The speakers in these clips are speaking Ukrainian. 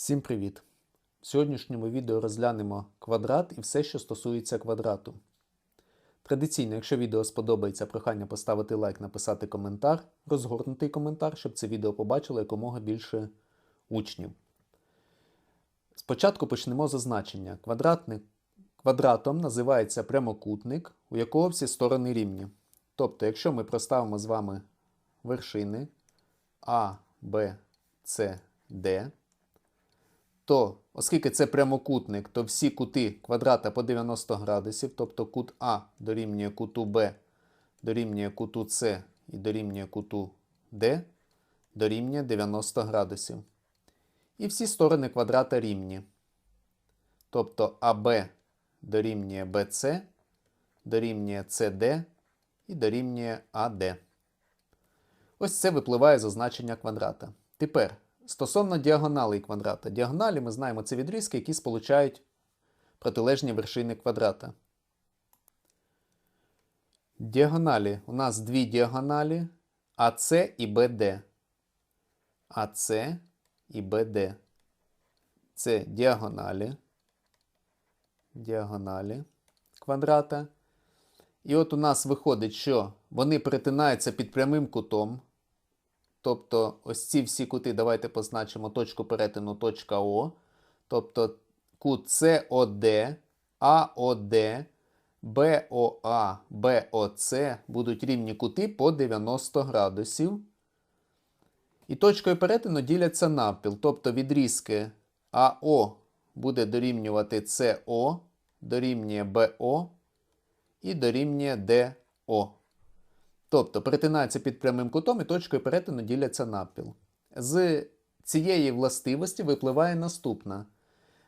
Всім привіт! В сьогоднішньому відео розглянемо квадрат і все, що стосується квадрату. Традиційно, якщо відео сподобається, прохання поставити лайк, написати коментар, розгорнутий коментар, щоб це відео побачило якомога більше учнів. Спочатку почнемо з означення. Квадратник, квадратом називається прямокутник, у якого всі сторони рівні. Тобто, якщо ми проставимо з вами вершини А, Б, С, Д, то, оскільки це прямокутник, то всі кути квадрата по 90 градусів, тобто кут А дорівнює куту Б, дорівнює куту С і дорівнює куту Д, дорівнює 90 градусів. І всі сторони квадрата рівні. Тобто АБ дорівнює БЦ, дорівнює СД і дорівнює АД. Ось це випливає з означення квадрата. Тепер Стосовно діагоналей квадрата. Діагоналі ми знаємо це відрізки, які сполучають протилежні вершини квадрата. Діагоналі. У нас дві діагоналі АС і БД. АС і БД. Це діагоналі. Діагоналі квадрата. І от у нас виходить, що вони перетинаються під прямим кутом. Тобто ось ці всі кути, давайте позначимо точку перетину точка О. Тобто кут СОД, АОД, БОА, БОЦ будуть рівні кути по 90 градусів. І точкою перетину діляться навпіл. Тобто відрізки АО буде дорівнювати СО, дорівнює БО і дорівнює ДО. Тобто перетинаються під прямим кутом і точкою перетину діляться навпіл. З цієї властивості випливає наступна.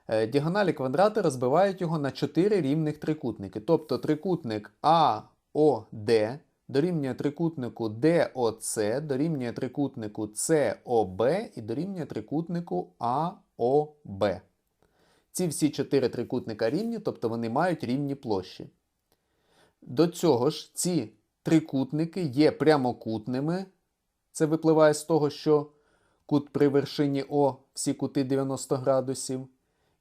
Е, Діагоналі квадрата розбивають його на 4 рівних трикутники. Тобто трикутник АОД дорівнює трикутнику ДОЦ, дорівнює трикутнику СОБ і дорівнює трикутнику АОБ. Ці всі 4 трикутника рівні, тобто вони мають рівні площі. До цього ж ці трикутники є прямокутними. Це випливає з того, що кут при вершині О всі кути 90 градусів.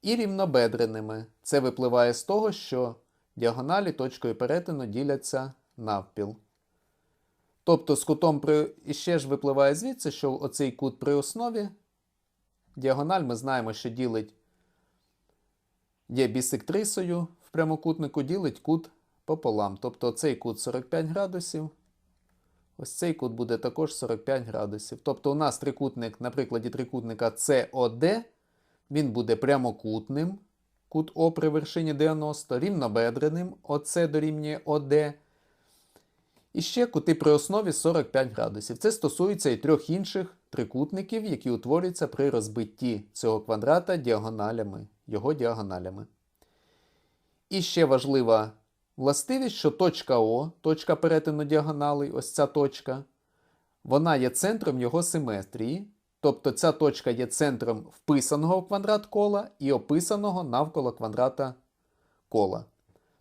І рівнобедреними. Це випливає з того, що діагоналі точкою перетину діляться навпіл. Тобто з кутом при... І ще ж випливає звідси, що оцей кут при основі. Діагональ ми знаємо, що ділить є бісектрисою в прямокутнику, ділить кут пополам. Тобто цей кут 45 градусів. Ось цей кут буде також 45 градусів. Тобто у нас трикутник, на прикладі трикутника COD, він буде прямокутним, кут О при вершині 90, рівнобедреним, ОС дорівнює ОД. І ще кути при основі 45 градусів. Це стосується і трьох інших трикутників, які утворюються при розбитті цього квадрата діагоналями, його діагоналями. І ще важлива властивість, що точка О, точка перетину діагоналей, ось ця точка, вона є центром його симетрії. Тобто ця точка є центром вписаного в квадрат кола і описаного навколо квадрата кола.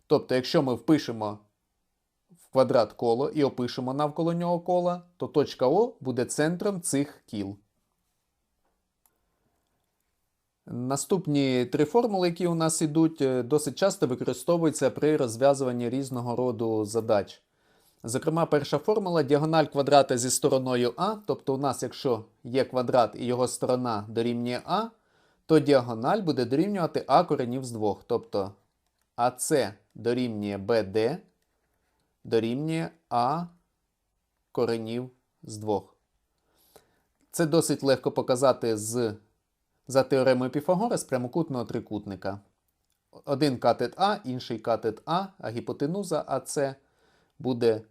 Тобто, якщо ми впишемо в квадрат коло і опишемо навколо нього кола, то точка О буде центром цих кіл. Наступні три формули, які у нас йдуть, е, досить часто використовуються при розв'язуванні різного роду задач. Зокрема, перша формула діагональ квадрата зі стороною А, тобто у нас, якщо є квадрат і його сторона дорівнює А, то діагональ буде дорівнювати А коренів з двох. Тобто АС дорівнює БД дорівнює А коренів з двох. Це досить легко показати з за теоремою Піфагора з прямокутного трикутника. Один катет А, інший катет А, а гіпотенуза АС буде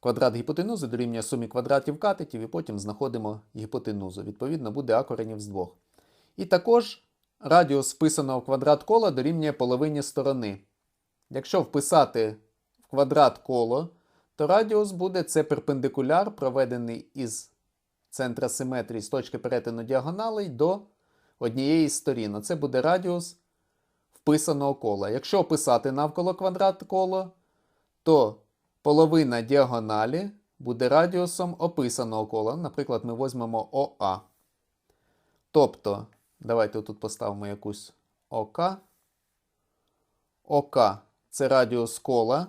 квадрат гіпотенузи дорівнює сумі квадратів катетів, і потім знаходимо гіпотенузу. Відповідно, буде А коренів з двох. І також радіус вписаного в квадрат кола дорівнює половині сторони. Якщо вписати в квадрат коло, то радіус буде це перпендикуляр, проведений із центра симетрії з точки перетину діагоналей до однієї з сторін. Оце буде радіус вписаного кола. Якщо описати навколо квадрат коло, то половина діагоналі буде радіусом описаного кола. Наприклад, ми візьмемо ОА. Тобто Давайте тут поставимо якусь ОК. ОК це радіус кола,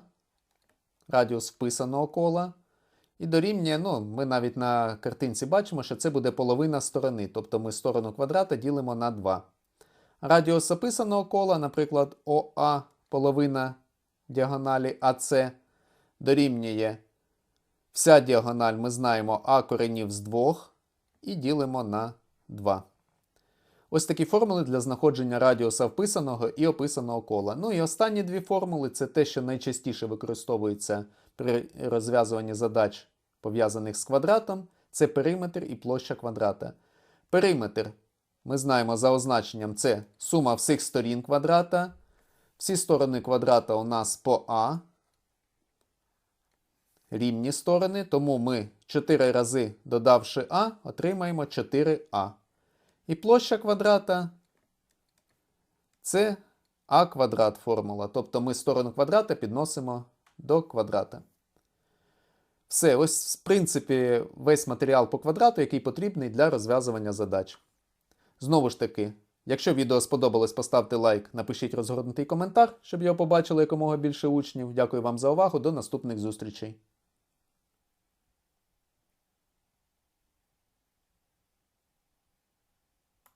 радіус вписаного кола. І дорівнює, ну, ми навіть на картинці бачимо, що це буде половина сторони. Тобто ми сторону квадрата ділимо на 2. Радіус описаного кола, наприклад, ОА половина діагоналі АС дорівнює вся діагональ, ми знаємо А коренів з 2 і ділимо на 2. Ось такі формули для знаходження радіуса вписаного і описаного кола. Ну і останні дві формули це те, що найчастіше використовується при розв'язуванні задач, пов'язаних з квадратом, це периметр і площа квадрата. Периметр, ми знаємо за означенням, це сума всіх сторін квадрата. Всі сторони квадрата у нас по А. Рівні сторони, тому ми 4 рази додавши А, отримаємо 4А. І площа квадрата це а квадрат формула. Тобто ми сторону квадрата підносимо до квадрата. Все, ось, в принципі, весь матеріал по квадрату, який потрібний для розв'язування задач. Знову ж таки, якщо відео сподобалось, поставте лайк, напишіть розгорнутий коментар, щоб його побачили якомога більше учнів. Дякую вам за увагу. До наступних зустрічей.